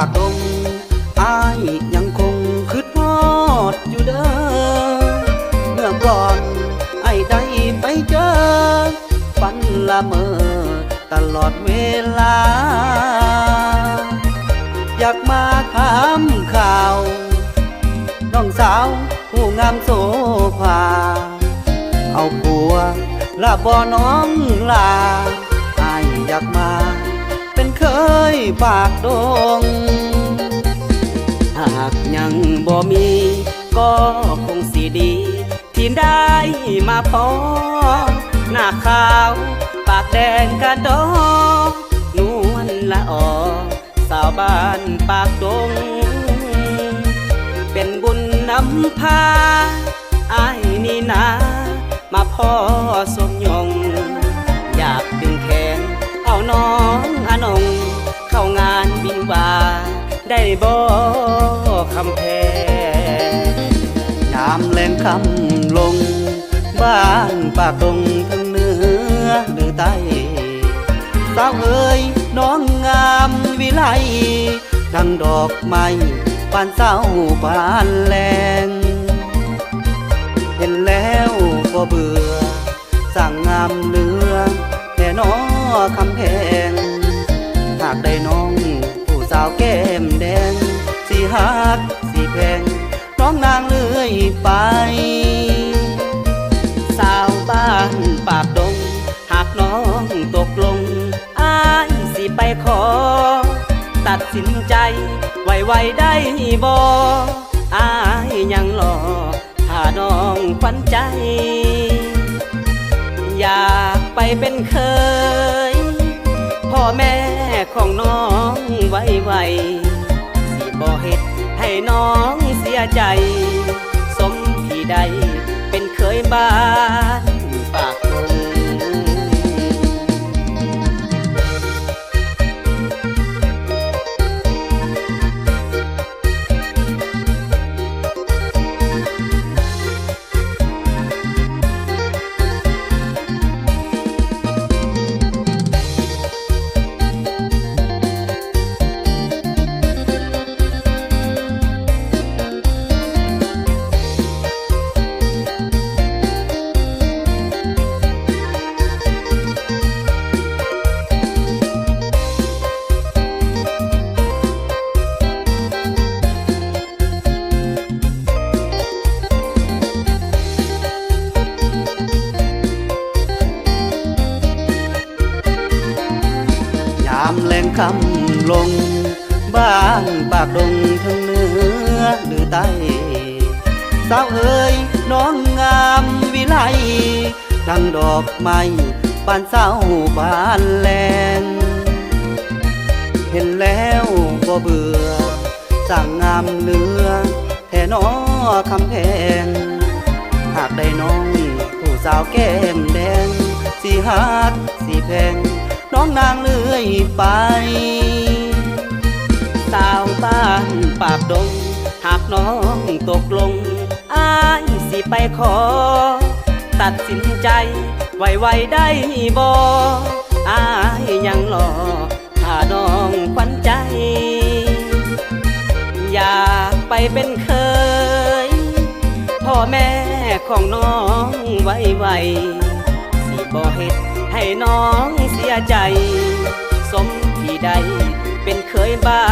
ากดงอายยังคงคืดฮอดอยู่เด้อเมื่อก่อนไอ้ได้ไปเจอฝันละเมอตลอดเวลา อยากมาถามข่าวน้องสาวผู้งามโสภาเอาผัวละบ่น้องลาอายอยากมา ยปากดง หากยังบ่มี ก็คงสิดี ที่ได้มาพอ หน้าขาว ปากแดงกระดอนวลละออสาวบ้านปากดง เป็นบุญนำพา ได้บ่คำแพงยามแรงคำลง บ้านปากดงทั้งเหนือหรือใต้สาวเอ๋ยน้องงามวิไลดังดอกไม้ปานเศร้าบานแลงเห็นแล้วก็เบื่อสั่งงามเลือแค่น้อคำแพง หากได้น้อง สาวแก้มแดง สีหักสีแพงน้องนางเลื่อยไป สาวบ้านปากดง หากน้องตกลงอายสิไปขอ ตัดสินใจ ไวๆได้บ่อายยังรอถ้าน้องฝันใจ อยากไปเป็นเคยพ่อแม่ ของน้องไวไวสิบ่เฮ็ดให้น้องเสียใจ สมที่ใดเป็นเคยบ้า คำลง บ้านปากดงทั้งเหนือหรือใต้สาวเอ๋ยน้องงามวิไลดังดอกไม้ปานเศร้าบานแลงเห็นแล้วก็เบื่อสั่งงามเลือแท่นอคำแพงหากได้น้องผู้สาวแก้มแดงสีหักสีแพง น้องนางเลื่อยไป สาวบ้านปากดง หากน้องตกลงอายสิไปขอ ตัดสินใจ ไวๆได้บ่อายยังรอถ้าน้องควันใจ อยากไปเป็นเคย พ่อแม่ของน้องไวๆสิบ่เฮ็ด ให้น้องเสียใจ สมที่ใดเป็นเคยบ้า